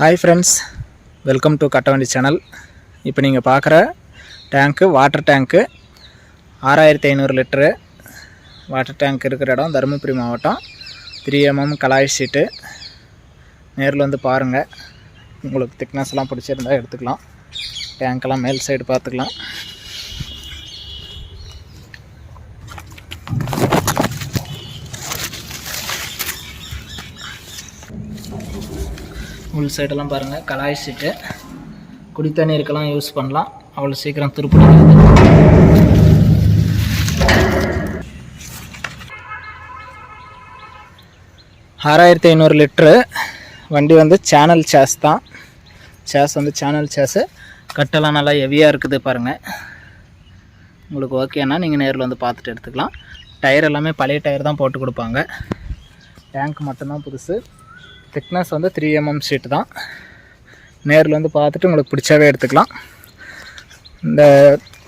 Hi friends welcome to Kattavandi channel இப்போ நீங்கள் பார்க்குற டேங்க்கு வாட்டர் டேங்க்கு ஆறாயிரத்தி ஐநூறு லிட்டரு வாட்டர் டேங்க் இருக்கிற இடம் தருமபுரி மாவட்டம். த்ரீ எம்எம் கலாய் ஷீட்டு நேரில் வந்து பாருங்கள் உங்களுக்கு திக்னஸ்லாம் பிடிச்சிருந்தா எடுத்துக்கலாம். டேங்க்கெல்லாம் மேல் சைடு பார்த்துக்கலாம் உள் சைடெல்லாம் பாருங்கள் கலாய் சீட்டு குடி யூஸ் பண்ணலாம். அவ்வளோ சீக்கிரம் துருப்பிடிக்காது ஆறாயிரத்தி ஐநூறு லிட்ரு வண்டி வந்து சேனல் சேஸ் தான். சேஸ் வந்து சேனல் சேஸு கட்டெல்லாம் நல்லா ஹெவியாக இருக்குது பாருங்கள் உங்களுக்கு ஓகேன்னா நீங்கள் நேரில் வந்து பார்த்துட்டு எடுத்துக்கலாம். டயர் எல்லாமே பழைய டயர் தான் போட்டு கொடுப்பாங்க. டேங்க் மட்டும்தான் புதுசு. திக்னஸ் வந்து த்ரீ எம்எம் ஷீட் தான். நேரில் வந்து பார்த்துட்டு உங்களுக்கு பிடிச்சாவே எடுத்துக்கலாம். இந்த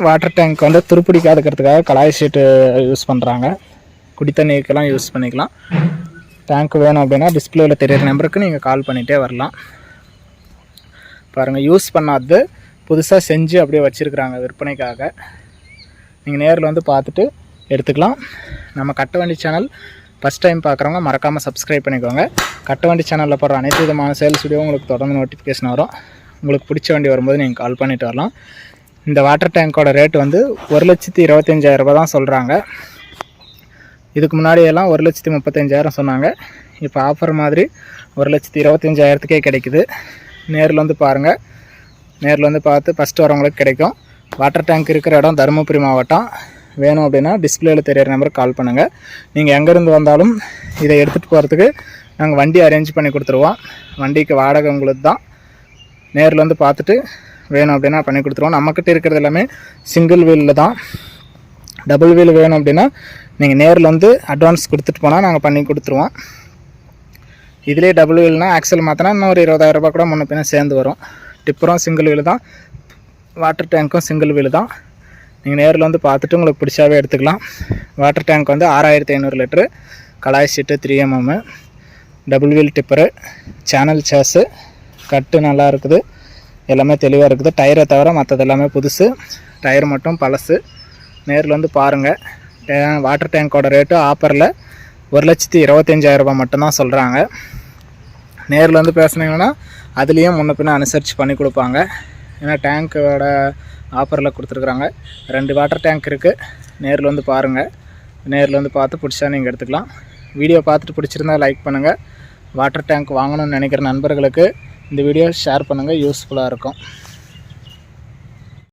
வாட்டர் டேங்க் வந்து துருப்பிடிக்காதுக்கிறதுக்காக கலாய் ஷீட்டு யூஸ் பண்ணுறாங்க குடி தண்ணிக்கெல்லாம் யூஸ் பண்ணிக்கலாம். டேங்க் வேணும் அப்படின்னா டிஸ்பிளேவில் தெரியிற நம்பருக்கு நீங்கள் கால் பண்ணிகிட்டே வரலாம். பாருங்கள் யூஸ் பண்ணாதது புதுசாக செஞ்சு அப்படியே வச்சுருக்குறாங்க விற்பனைக்காக. நீங்கள் நேரில் வந்து பார்த்துட்டு எடுத்துக்கலாம். நம்ம கட்ட கட்டவண்டி சேனல் ஃபஸ்ட் டைம் பார்க்குறவங்க மறக்காமல் சப்ஸ்கிரைப் பண்ணிக்கோங்க. கட்ட வண்டி சேனலில் போடுற அனைத்து விதமான சேல்ஸ் வீடியோ உங்களுக்கு தொடர்ந்து நோட்டிஃபிகேஷன் வரும். உங்களுக்கு பிடிச்ச வண்டி வரும்போது நீங்கள் கால் பண்ணிட்டு வரலாம். இந்த வாட்டர் டேங்கோட ரேட் வந்து ஒரு லட்சத்தி இருபத்தஞ்சாயிரம் தான் சொல்கிறாங்க இதுக்கு முன்னாடியெல்லாம் ஒரு லட்சத்தி முப்பத்தஞ்சாயிரம் சொன்னாங்க. இப்போ ஆஃபர் மாதிரி ஒரு லட்சத்தி இருபத்தஞ்சாயிரத்துக்கே கிடைக்குது. நேரில் வந்து பாருங்கள் நேரில் வந்து பார்த்து ஃபஸ்ட்டு வரவங்களுக்கு கிடைக்கும். வாட்டர் டேங்க் இருக்கிற இடம் தருமபுரி மாவட்டம். வேணும் அப்படின்னா டிஸ்பிளேயில் தெரியிற நம்பருக்கு கால் பண்ணுங்கள் நீங்கள் எங்கேருந்து வந்தாலும் இதை எடுத்துகிட்டு போகிறதுக்கு நாங்கள் வண்டி அரேஞ்ச் பண்ணி கொடுத்துருவோம். வண்டிக்கு வாடகை உங்களுக்கு தான். நேரில் வந்து பார்த்துட்டு வேணும் அப்படின்னா பண்ணி கொடுத்துருவோம். நம்மக்கிட்ட இருக்கிறது எல்லாமே சிங்கிள் வீலில் தான். டபுள் வீல் வேணும் அப்படின்னா நீங்கள் நேரில் வந்து அட்வான்ஸ் கொடுத்துட்டு போனால் நாங்கள் பண்ணி கொடுத்துருவோம். இதிலே டபுள் வீல்னால் ஆக்சல் மாற்றினா இன்னும் ஒரு கூட முன்ன பின்ன சேர்ந்து வரும். டிப்பரும் சிங்கிள் வீல் தான். வாட்டர் டேங்க்கும் சிங்கிள் வீல் தான். நீங்கள் நேரில் வந்து பார்த்துட்டு உங்களுக்கு பிடிச்சாவே எடுத்துக்கலாம். வாட்டர் டேங்க் வந்து ஆறாயிரத்தி ஐநூறு லிட்ரு கலாய் சீட்டு three mm double wheel tipper channel chassis கட்டு நல்லா இருக்குது. எல்லாமே தெளிவாக இருக்குது. டயரை தவிர மற்றது எல்லாமே புதுசு. டயர் மட்டும் பழசு. நேரில் வந்து பாருங்கள் டே வாட்டர் டேங்கோட ரேட்டு ஆஃபரில் ஒரு லட்சத்தி இருபத்தஞ்சாயிரரூபா மட்டும்தான் சொல்கிறாங்க நேரில் வந்து பேசுனீங்கன்னா அதுலேயும் முன்ன பின்ன அனுசரித்து பண்ணி கொடுப்பாங்க. ஏன்னா டேங்க்கோட ஆஃபரில் கொடுத்துருக்குறாங்க. ரெண்டு வாட்டர் டேங்க் இருக்குது நேரில் வந்து பாருங்கள் நேரில் வந்து பார்த்து பிடிச்சா நீங்கள் எடுத்துக்கலாம். வீடியோ பார்த்துட்டு பிடிச்சிருந்தா லைக் பண்ணுங்கள் வாட்டர் டேங்க் வாங்கணும்னு நினைக்கிற நண்பர்களுக்கு இந்த வீடியோ ஷேர் பண்ணுங்கள் யூஸ்ஃபுல்லாக இருக்கும்.